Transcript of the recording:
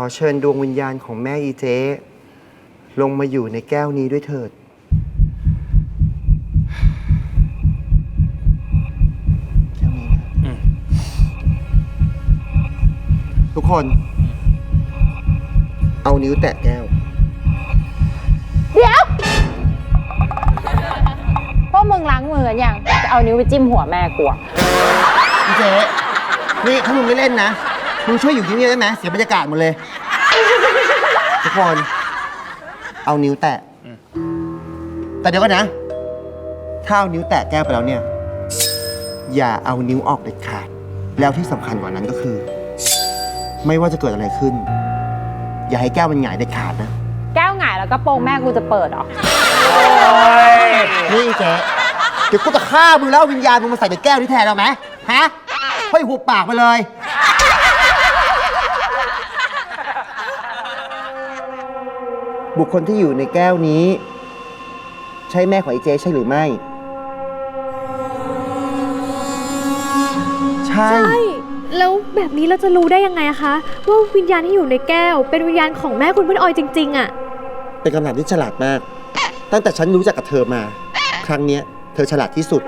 อเชิญดวงวิญญาณของแม่อีเจลงมาอยู่ในแก้วนี้ด้วยเถิด แก้วนี้นะอืม ทุกคน เอานิ้วแตะแก้ว เดี๋ยวพวกมึงล้างมือกันยังจะเอานิ้วไปจิ้มหัวแม่กูอะพี่เจ๊นี่ถ้ามึงไม่เล่นนะ มึงช่วยอยู่ที่นี่ได้ไหมเสียบรรยากาศหมดเลย ทุกคน เอานิ้วแตะ แต่เดี๋ยวก่อนนะ ถ้าเอานิ้วแตะแก้วไปแล้วเนี่ย อย่าเอานิ้วออกเด็ดขาด แล้วที่สำคัญกว่านั้นก็คือ ไม่ว่าจะเกิดอะไรขึ้น อย่าให้แก้วมันหงายเด็ดขาดนะ แก้วหงายแล้วก็โปรงแม่กูจะเปิดเหรอ นี่เจ๊เดี๋ยวกูจะฆ่ามึงแล้วเอาวิญญาณมึงมาใส่ในแก้วที่แทนเราไหมฮะค่อยหุบปากไปเลย บุคคลที่อยู่ในแก้วนี้ ใช่แม่ของไอ้เจ๊ใช่หรือไม่ ใช่ ใช่ แล้วแบบนี้เราจะรู้ได้ยังไงอะคะ ว่าวิญญาณที่อยู่ในแก้ว เป็นวิญญาณของแม่คุณเพื่อนออยจริง ๆอะเป็นคำถามที่ฉลาดมาก ตั้งแต่ฉันรู้จักกับเธอมา ครั้งเนี้ยเธอฉลาดที่สุด